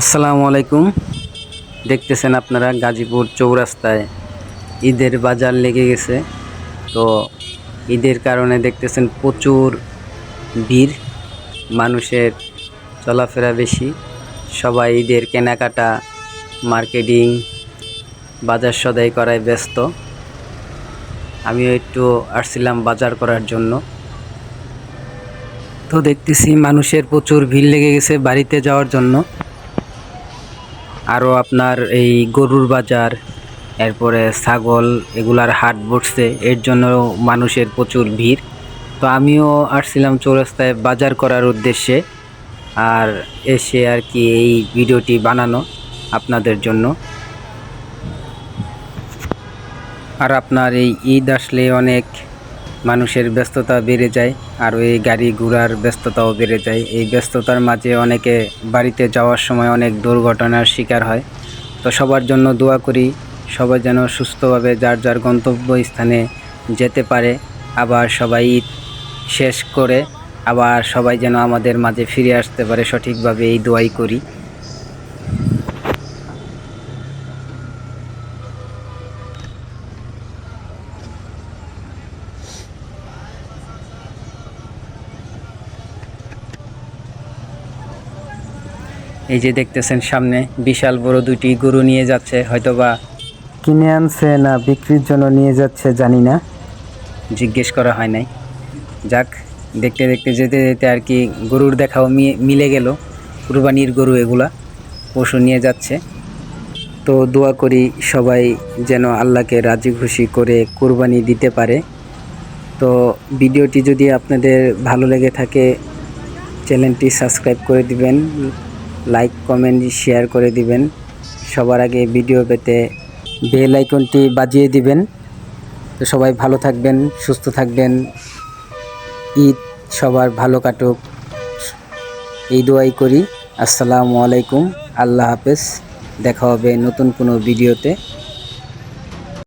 আসসালামু আলাইকুম। দেখতেছেন আপনারা গাজীপুর চৌরাস্তায় ঈদের বাজার লেগে গেছে। তো ঈদের কারণে দেখতেছেন প্রচুর ভিড়, মানুষের চলাফেরা বেশি। সবাই ঈদের কেনাকাটা, মার্কেটিং, বাজার সদাই করায় ব্যস্ত। আমিও একটু আসছিলাম বাজার করার জন্য। তো দেখতেছি মানুষের প্রচুর ভিড় লেগে গেছে বাড়িতে যাওয়ার জন্য। আরও আপনার এই গরুর বাজার, এরপরে ছাগল, এগুলার হাট বসছে, এর জন্য মানুষের প্রচুর ভিড়। তো আমিও আসছিলাম চৌরাস্তায় বাজার করার উদ্দেশ্যে, আর এসে আর কি এই ভিডিওটি বানানো আপনাদের জন্য। আর আপনার এই ঈদ আসলে অনেক মানুষের ব্যস্ততা বেড়ে যায় আর এই গাড়ি ঘোড়ার ব্যস্ততাও বেড়ে যায়। এই ব্যস্ততার মাঝে অনেকে বাড়িতে যাওয়ার সময় অনেক দুর্ঘটনার শিকার হয়। তো সবার জন্য দোয়া করি, সবাই যেন সুস্থভাবে যার যার গন্তব্য স্থানে যেতে পারে, আবার সবাই ঈদ শেষ করে, আবার সবাই যেন আমাদের মাঝে ফিরে আসতে পারে। সঠিকভাবে এই দোয়াই করি। এই যে দেখতেছেন সামনে বিশাল বড় দুটি গরু নিয়ে যাচ্ছে, হয়তোবা কিনে আনছে না বিক্রির জন্য নিয়ে যাচ্ছে, জানি না। জিজ্ঞেস করা হয় নাই। যাক, দেখতে দেখতে যেতে যেতে আর কি গরুর দেখাও মিলে গেল। কুরবানির গরু এগুলা, পশু নিয়ে যাচ্ছে। তো দোয়া করি সবাই যেন আল্লাহকে রাজি খুশি করে কুরবানি দিতে পারে। তো ভিডিওটি যদি আপনাদের ভালো লেগে থাকে, চ্যানেলটি সাবস্ক্রাইব করে দিবেন। লাইক কমেন্ট শেয়ার করে দিবেন। সবার আগে ভিডিও পেতে বেল আইকনটি বাজিয়ে দিবেন। তো সবাই ভালো থাকবেন, সুস্থ থাকবেন। ঈদ সবার ভালো কাটুক। এই দোয়াই করি। আসসালামু আলাইকুম। আল্লাহ হাফেজ। দেখা হবে নতুন কোনো ভিডিওতে